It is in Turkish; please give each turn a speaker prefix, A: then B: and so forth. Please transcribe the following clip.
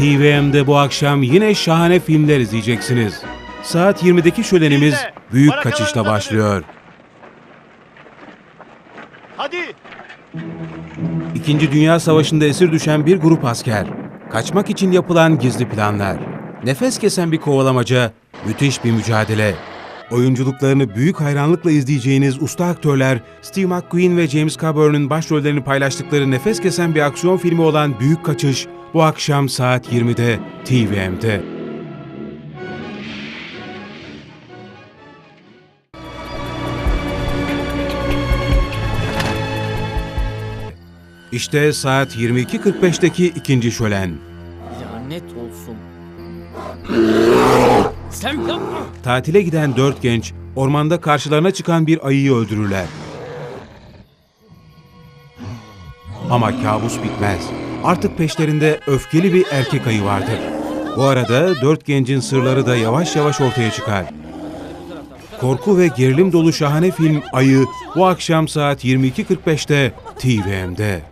A: TVM'de bu akşam yine şahane filmler izleyeceksiniz. Saat 20'deki şölenimiz büyük kaçışla başlıyor.
B: Hadi.
A: İkinci Dünya Savaşı'nda esir düşen bir grup asker. Kaçmak için yapılan gizli planlar. Nefes kesen bir kovalamaca, müthiş bir mücadele. Oyunculuklarını büyük hayranlıkla izleyeceğiniz usta aktörler Steve McQueen ve James Coburn'un başrollerini paylaştıkları nefes kesen bir aksiyon filmi olan Büyük Kaçış bu akşam saat 20'de TVM'de. İşte saat 22.45'teki ikinci şölen.
C: Lanet olsun. Sen yapma.
A: Tatile giden dört genç ormanda karşılarına çıkan bir ayıyı öldürürler. Ama kabus bitmez. Artık peşlerinde öfkeli bir erkek ayı vardır. Bu arada dört gencin sırları da yavaş yavaş ortaya çıkar. Korku ve gerilim dolu şahane film Ayı bu akşam saat 22.45'te TVM'de.